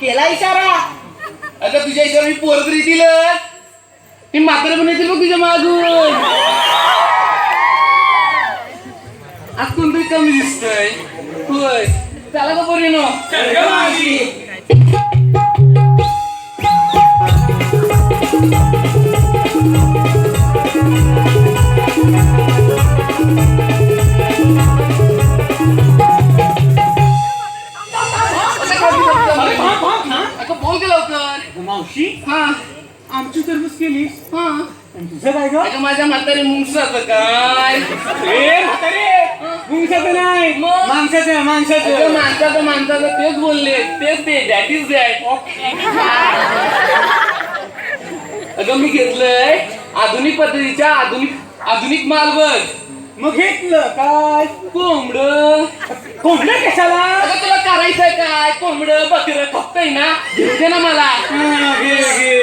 केला इशारा. आता तुझ्या इशारा मी पोर तरी येतील ती मात्र पण येतील बघ तुझ्या मागून. आज कोणतरी कमी दिसतंय. होय. चला का पोरी तरबूज केली. हा. तुझं काय ग? अगं माझ्या म्हातारे मुंगसाच काय? ए म्हातारे! मुंगसाचं नाही. मग? माणसाचं आहे, अगं माणसाचं माणसाचं माणसाचं तेच बोलले. तेच ते दॅट इज अगं मी घेतलंय आधुनिक पद्धतीच्या आधुनिक आधुनिक माल बघ मग घेतलं काय? कोंबड. कोंबडं कशाला? अगं तुला करायचंय काय? कोंबड बकर खपतय ना? घेऊ दे ना मला. हा, घे घे.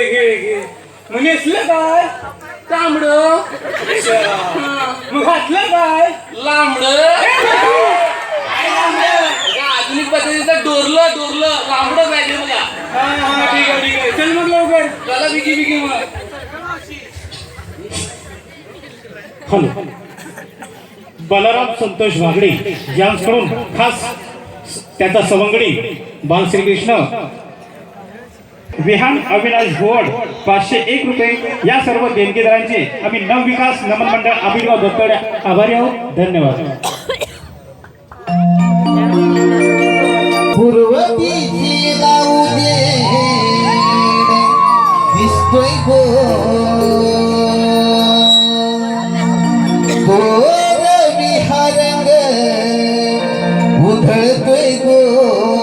मग नेसलं काय तांबड. मग घातलं काय लांबड. आधुनिक पद्धतीचं डोरलं डोरलं. लांबड पाहिजे मला हा हा ठीक आहे ठीक आहे. चल मग लवकर. चला बिगी बिगी मग. हॅलो. बलराम संतोष वागडे यांकडून खास त्याचा सवंगडी बाल श्रीकृष्ण विहान अविनाश गोड पाचशे एक रुपये. या सर्व देणगीदारांचे आम्ही नवविकास नमन मंडळ आबिरगाव दत्तडे. आभारी आहोत. धन्यवाद. दिसतोय विहारंग उधळतोय गो.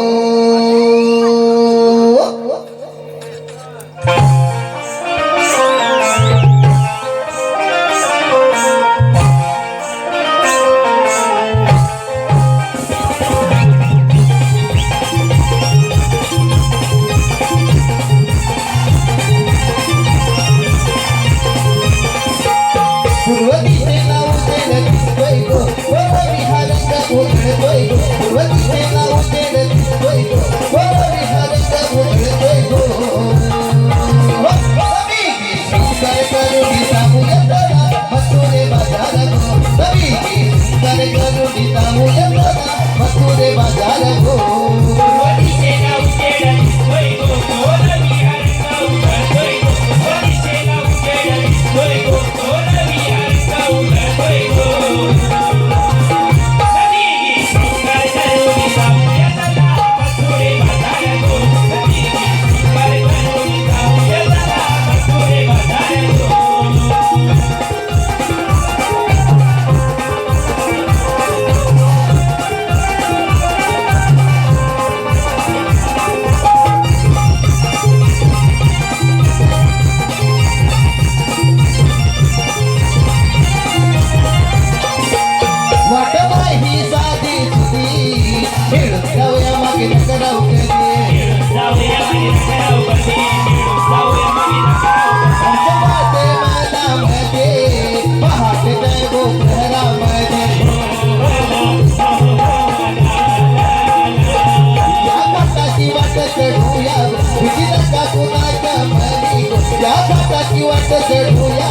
चढूया भीती नका कुणाच्या मनी गो या घाटाची वाट चढूया